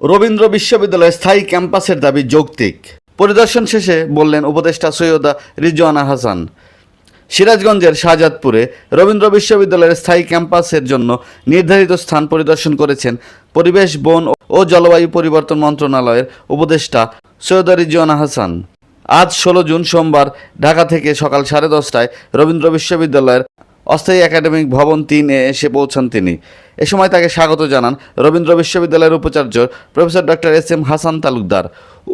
রবীন্দ্র বিশ্ববিদ্যালয়ের স্থায়ী ক্যাম্পাসের দাবি যৌক্তিক। পরিদর্শন শেষে বললেন উপদেষ্টা সৈয়দা রিজওয়ানা হাসান, সিরাজগঞ্জের শাহজাদপুরে রবীন্দ্র বিশ্ববিদ্যালয়ের স্থায়ী ক্যাম্পাসের জন্য নির্ধারিত স্থান পরিদর্শন করেছেন পরিবেশ, বন ও জলবায়ু পরিবর্তন মন্ত্রণালয়ের উপদেষ্টা সৈয়দা রিজওয়ানা হাসান। আজ ষোলো জুন সোমবার ঢাকা থেকে সকাল সাড়ে দশটায় রবীন্দ্র বিশ্ববিদ্যালয়ের অস্থায়ী একাডেমিক ভবন তিন এসে পৌঁছান তিনি। এ সময় তাকে স্বাগত জানান রবীন্দ্র বিশ্ববিদ্যালয়ের উপাচার্য professor doctor S M Hasan Talukdar,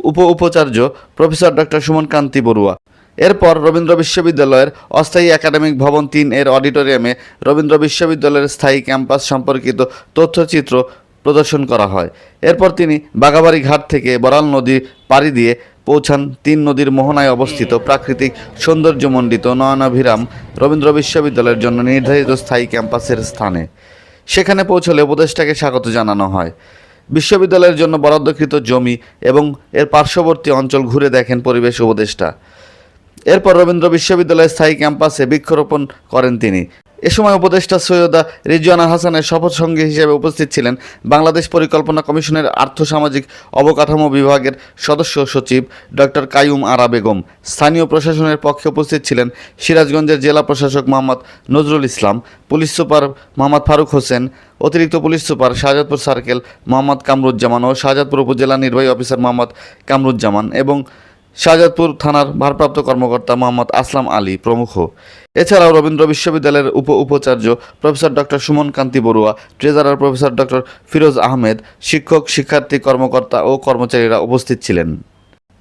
উপ উপাচার্য প্রফেসর ডক্টর সুমন কান্তি বড়ুয়া। এরপর রবীন্দ্র বিশ্ববিদ্যালয়ের অস্থায়ী একাডেমিক ভবন তিন এর অডিটোরিয়ামে রবীন্দ্র বিশ্ববিদ্যালয়ের স্থায়ী ক্যাম্পাস সম্পর্কিত তথ্যচিত্র প্রদর্শন করা হয়। এরপর তিনি বাগাবাড়ি ঘাট থেকে বরাল নদী পাড়ি দিয়ে পৌঁছান তিন নদীর মোহনায় অবস্থিত প্রাকৃতিক সৌন্দর্যমণ্ডিত নয়নাভিরাম রবীন্দ্র বিশ্ববিদ্যালয়ের জন্য নির্ধারিত স্থায়ী ক্যাম্পাসের স্থানে। সেখানে পৌঁছলে উপদেষ্টাকে স্বাগত জানানো হয়। বিশ্ববিদ্যালয়ের জন্য বরাদ্দকৃত জমি এবং এর পার্শ্ববর্তী অঞ্চল ঘুরে দেখেন পরিবেশ উপদেষ্টা। এরপর রবীন্দ্র বিশ্ববিদ্যালয়ের স্থায়ী ক্যাম্পাসে বৃক্ষরোপণ করেন তিনি। এ সময় উপদেষ্টা সৈয়দা রিজওয়ানা হাসানের শপথ সঙ্গী হিসেবে উপস্থিত ছিলেন বাংলাদেশ পরিকল্পনা কমিশনের আর্থসামাজিক অবকাঠামো বিভাগের সদস্য সচিব ডক্টর কায়ুম আরা বেগম। স্থানীয় প্রশাসনের পক্ষে উপস্থিত ছিলেন সিরাজগঞ্জের জেলা প্রশাসক মোহাম্মদ নজরুল ইসলাম, পুলিশ সুপার মোহাম্মদ ফারুক হোসেন, অতিরিক্ত police super Shahjadpur circle Mohammad Kamruzzaman ও শাহজাদপুর উপজেলা নির্বাহী অফিসার মোহাম্মদ কামরুজ্জামান এবং শাহজাদপুর থানার ভারপ্রাপ্ত কর্মকর্তা মোহাম্মদ আসলাম আলী প্রমুখ। এছাড়াও রবীন্দ্র বিশ্ববিদ্যালয়ের উপ উপাচার্য professor doctor Suman Kanti Barua, treasurer professor doctor Firoz Ahmed, শিক্ষক, শিক্ষার্থী, কর্মকর্তা ও কর্মচারীরা উপস্থিত ছিলেন।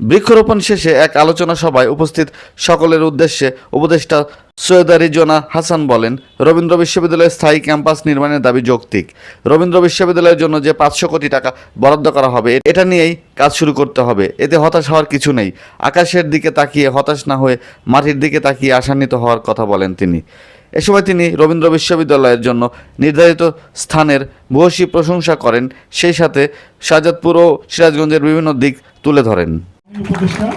বৃক্ষরোপণ শেষে এক আলোচনা সভায় উপস্থিত সকলের উদ্দেশ্যে উপদেষ্টা সৈয়দা রিজওয়ানা হাসান বলেন, রবীন্দ্র বিশ্ববিদ্যালয়ের স্থায়ী ক্যাম্পাস নির্মাণের দাবি যৌক্তিক। রবীন্দ্র বিশ্ববিদ্যালয়ের জন্য যে পাঁচশো কোটি টাকা বরাদ্দ করা হবে, এটা নিয়েই কাজ শুরু করতে হবে। এতে হতাশ হওয়ার কিছু নেই। আকাশের দিকে তাকিয়ে হতাশ না হয়ে মাটির দিকে তাকিয়ে আশান্বিত হওয়ার কথা বলেন তিনি। এ সময় তিনি রবীন্দ্র বিশ্ববিদ্যালয়ের জন্য নির্ধারিত স্থানের ভূয়সী প্রশংসা করেন, সেই সাথে শাহজাদপুর ও সিরাজগঞ্জের বিভিন্ন দিক তুলে ধরেন। উপদেষ্টা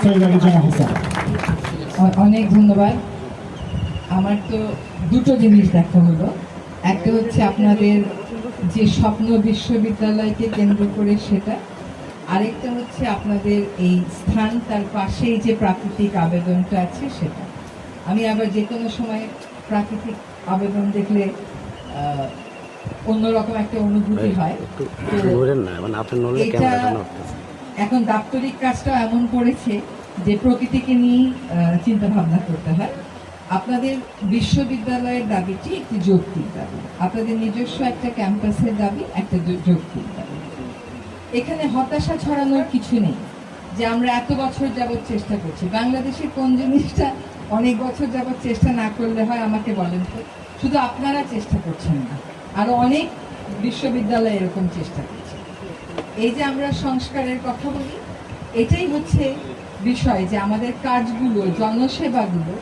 সৈয়দ আলী জামা হাসান অনেক ধন্যবাদ। আমার তো দুটো জিনিস দেখা হলো। একটা হচ্ছে আপনাদের যে স্বপ্ন বিশ্ববিদ্যালয়কে কেন্দ্র করে সেটা। আরেকটা হচ্ছে আপনাদের এই স্থান তার পাশেই যে প্রাকৃতিক আবেদনটা আছে সেটা। আমি আবার যে কোনো সময় প্রাকৃতিক আবেদন দেখলে অন্যরকম একটা অনুভূতি হয়। মানে এটা এখন দাপ্তরিক কাজটা এমন করেছে যে প্রকৃতিকে নিয়ে চিন্তা ভাবনা করতে হয়। আপনাদের বিশ্ববিদ্যালয়ের দাবিটি একটি যৌক্তিক দাবি। আপনাদের নিজস্ব একটা ক্যাম্পাসের দাবি, একটা যৌক্তিক দাবি। এখানে হতাশা ছড়ানোর কিছু নেই যে আমরা এত বছর যাবৎ চেষ্টা করছি। বাংলাদেশের কোন জিনিসটা অনেক বছর যাবৎ চেষ্টা না করলে হয় আমাকে বলেন তো। শুধু আপনারা চেষ্টা করছেন না, আরও অনেক বিশ্ববিদ্যালয় এরকম চেষ্টা করছে। এই যে আমরা সংস্কারের কথা বলি, এটাই হচ্ছে বিষয় যে আমাদের কাজগুলো, জনসেবাগুলো,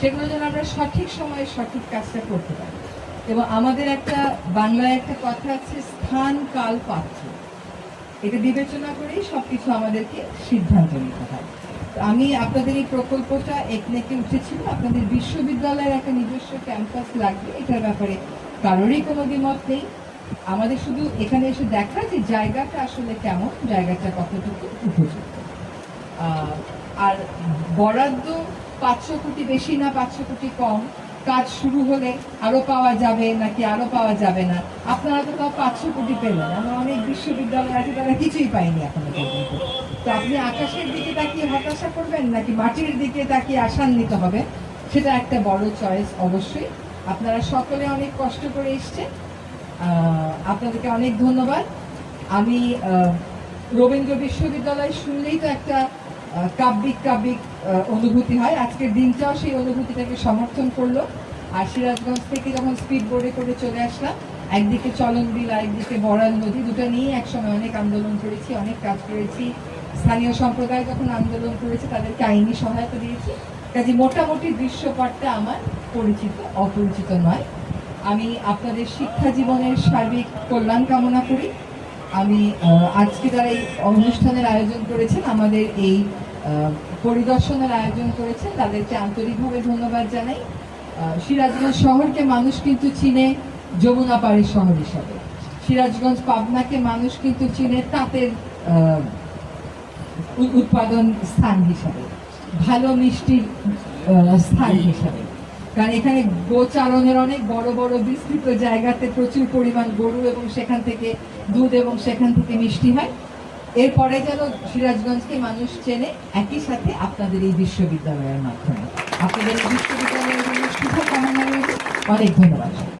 সেগুলো যেন আমরা সঠিক সময়ে সঠিক কাজটা করতে পারি। এবং আমাদের একটা, বাংলায় একটা কথা আছে, স্থান, কাল, পাত্র। এটা বিবেচনা করেই সব কিছু আমাদেরকে সিদ্ধান্ত নিতে হয়। আমি আপনাদের এই প্রকল্পটা একনেকে উঠেছিল, আপনাদের বিশ্ববিদ্যালয়ের একটা নিজস্ব ক্যাম্পাস লাগবে, এটার ব্যাপারে কারোরই কোনো দ্বিমত নেই। আমাদের শুধু এখানে এসে দেখা যে জায়গাটা আসলে কেমন, জায়গাটা কতটুকু উপযুক্ত। আর বরাদ্দ পাঁচশো কোটি বেশি না পাঁচশো কোটি কম, কাজ শুরু হলে আরও পাওয়া যাবে নাকি আরও পাওয়া যাবে না? আপনারা তো তাও পাঁচশো কোটি পেলেন। আমরা অনেক বিশ্ববিদ্যালয় আছে, তারা কিছুই পাইনি এখনও তো আপনি আকাশের দিকে তাকিয়ে হতাশা করবেন নাকি মাটির দিকে তাকিয়ে আশান্বিত হবে সেটা একটা বড় চয়েস অবশ্যই। আপনারা সকলে অনেক কষ্ট করে এসছেন। আপনাদেরকে অনেক ধন্যবাদ। আমি রবীন্দ্র বিশ্ববিদ্যালয় শুনলেই তো একটা কাব্যিক কাব্যিক অনুভূতি হয়। আজকের দিনটাও সেই অনুভূতিটাকে সমর্থন করল। আর সিরাজগঞ্জ থেকে যখন স্পিড বোর্ডে করে চলে আসলাম, একদিকে চলন বিল একদিকে বড়াল নদী, দুটো নিয়ে একসময় অনেক আন্দোলন করেছি, অনেক কাজ করেছি। স্থানীয় সম্প্রদায় যখন আন্দোলন করেছে, তাদেরকে আইনি সহায়তা দিয়েছি। কাজে মোটামুটি দৃশ্যপটটা আমার পরিচিত, অপরিচিত নয়। আমি আপনাদের শিক্ষা জীবনের সার্বিক কল্যাণ কামনা করি। আমি আজকে যারা এই অনুষ্ঠানের আয়োজন করেছেন আমাদের এই পরিদর্শনের আয়োজন করেছেন তাদেরকে আন্তরিকভাবে ধন্যবাদ জানাই। সিরাজগঞ্জ শহরকে মানুষ কিন্তু চিনে যমুনা পাড়ের শহর হিসাবে। সিরাজগঞ্জ পাবনাকে মানুষ কিন্তু চিনে তাঁতের উৎপাদন স্থান হিসাবে ভালো মিষ্টির স্থান হিসাবে। কারণ এখানে গোচারণের অনেক বড় বড় বিস্তৃত জায়গাতে প্রচুর পরিমাণ গরু এবং সেখান থেকে দুধ এবং সেখান থেকে মিষ্টি হয়। এরপরে যেন সিরাজগঞ্জকে মানুষ চেনে, একই সাথে আপনাদের এই বিশ্ববিদ্যালয়ের মাধ্যমে। আপনাদের এই বিশ্ববিদ্যালয়ের অনেক ধন্যবাদ।